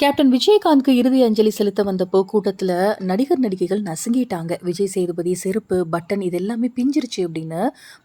Captain விஜயகாந்த்க்கு இறுதி அஞ்சலி செலுத்த வந்தப்போ கூட்டத்தில் நடிகர் நடிகைகள் நசுங்கிட்டாங்க. விஜய் சேதுபதி செருப்பு பட்டன் இது எல்லாமே பிஞ்சிருச்சு அப்படின்னு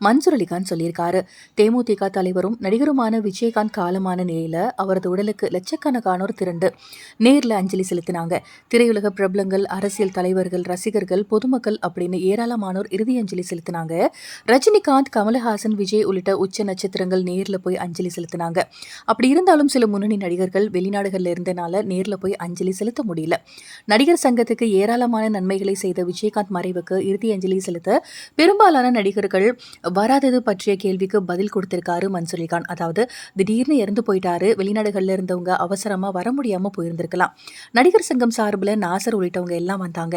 மன்சூர் அலிகான் சொல்லியிருக்காரு. தேமுதிக தலைவரும் நடிகருமான விஜயகாந்த் காலமான நிலையில் அவரது உடலுக்கு லட்சக்கணக்கானோர் திரண்டு நேரில் அஞ்சலி செலுத்தினாங்க. திரையுலக பிரபலங்கள் அரசியல் தலைவர்கள் ரசிகர்கள் பொதுமக்கள் அப்படின்னு ஏராளமானோர் இறுதி அஞ்சலி செலுத்தினாங்க. ரஜினிகாந்த் கமலஹாசன் விஜய் உள்ளிட்ட உச்ச நட்சத்திரங்கள் நேரில் போய் அஞ்சலி செலுத்தினாங்க. அப்படி இருந்தாலும் சில முன்னணி நடிகர்கள் வெளிநாடுகளில் இருந்தனால நேரில் போய் அஞ்சலி செலுத்த முடியல. நடிகர் சங்கத்துக்கு ஏராளமான நன்மைகளை செய்த விஜயகாந்த் மறைவுக்கு இறுதி அஞ்சலி செலுத்த பெரும்பாலான நடிகர்கள் வராதது பற்றிய கேள்விக்கு பதில் கொடுத்திருக்காரு மன்சூரிகான் அதாவது திடீர்னு இறந்து போயிட்டாரு வெளிநாடுகளில் இருந்தவங்க அவசரமா வர முடியாம போயிருந்திருக்கலாம். நடிகர் சங்கம் சார்பில் நாசர் உள்ளிட்டவங்க எல்லாம் வந்தாங்க.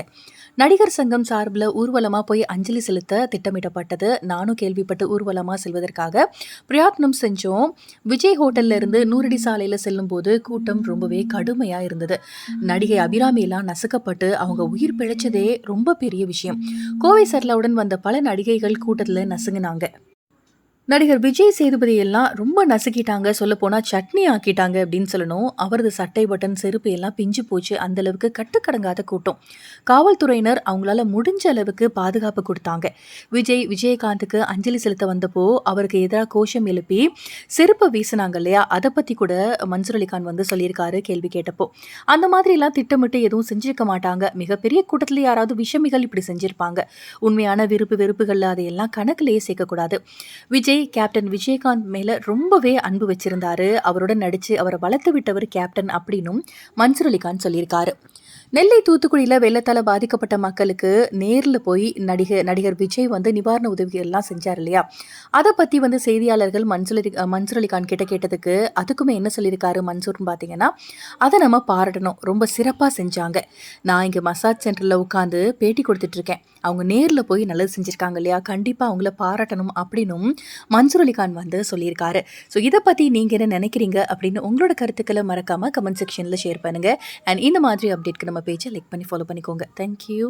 நடிகர் சங்கம் சார்பில் ஊர்வலமாக போய் அஞ்சலி செலுத்த திட்டமிடப்பட்டது. நானும் கேள்விப்பட்டு ஊர்வலமாக செல்வதற்காக பிரயாத்னம் செஞ்சோம். விஜய் ஹோட்டல்ல இருந்து நூறடி சாலையில் செல்லும்போது கூட்டம் ரொம்பவே கடும் கடுமையாக இருந்தது. நடிகை அபிராமியெல்லாம் நசுக்கப்பட்டு அவங்க உயிர் பிழைச்சதே ரொம்ப பெரிய விஷயம். கோவை சர்லாவுடன் வந்த பல நடிகைகள் கூட்டத்தில் நசுங்கினாங்க. நடிகர் விஜய் சேதுபதி எல்லாம் ரொம்ப நசுக்கிட்டாங்க. சொல்ல போனா சட்னி ஆக்கிட்டாங்க அப்படின்னு சொல்லணும். அவரது சட்டை பட்டன் செருப்பு எல்லாம் பிஞ்சு போச்சு. அந்த அளவுக்கு கட்டுக்கடங்காத கூட்டம். காவல்துறையினர் அவங்களால முடிஞ்ச அளவுக்கு பாதுகாப்பு கொடுத்தாங்க. விஜய் விஜயகாந்துக்கு அஞ்சலி செலுத்த வந்தப்போ அவருக்கு எதிராக கோஷம் எழுப்பி செருப்பை வீசினாங்க இல்லையா? அதை பத்தி கூட மன்சூர் அலிகான் வந்து சொல்லியிருக்காரு கேள்வி கேட்டப்போ. அந்த மாதிரி எல்லாம் திட்டமிட்டு எதுவும் செஞ்சிருக்க மாட்டாங்க. மிகப்பெரிய கூட்டத்தில் யாராவது விஷமிகள் இப்படி செஞ்சிருப்பாங்க. உண்மையான விருப்பு வெறுப்புகள் அதையெல்லாம் கணக்கிலேயே சேர்க்கக்கூடாது. விஜய் கேப்டன் விஜயகாந்த் மேல ரொம்பவே அன்பு வச்சிருந்தாரு. அவருடன் நடித்து அவரை வளர்த்து விட்டவர் கேப்டன் அப்படின்னும் மன்சூர் அலிகான் சொல்லியிருக்காரு. நெல்லை தூத்துக்குடியில் வெள்ளத்தால் பாதிக்கப்பட்ட மக்களுக்கு நேரில் போய் நடிகர் நடிகர் விஜய் வந்து நிவாரண உதவிகள் எல்லாம் செஞ்சார் இல்லையா? அதை பற்றி வந்து செய்தியாளர்கள் மன்சூர் அலி மன்சூர் அலிகான் கிட்ட கேட்டதுக்கு அதுக்குமே என்ன சொல்லியிருக்காரு மன்சூர்னு பார்த்தீங்கன்னா அதை நம்ம பாராட்டணும். ரொம்ப சிறப்பாக செஞ்சாங்க. நான் இங்கே மசாஜ் சென்டரில் உட்காந்து பேட்டி கொடுத்துட்ருக்கேன். அவங்க நேரில் போய் நல்லது செஞ்சுருக்காங்க இல்லையா? கண்டிப்பாக அவங்கள பாராட்டணும் அப்படின்னும் மன்சூர் அலிகான் வந்து சொல்லியிருக்காரு. ஸோ இதை பற்றி நீங்கள் என்ன நினைக்கிறீங்க அப்படின்னு உங்களோட கருத்துக்களை மறக்காமல் கமெண்ட் செக்ஷனில் ஷேர் பண்ணுங்கள் அண்ட் இந்த மாதிரி அப்டேட்க்கு நம்ம பேஜை லைக் பண்ணி ஃபாலோ பண்ணிக்கோங்க. தேங்க்யூ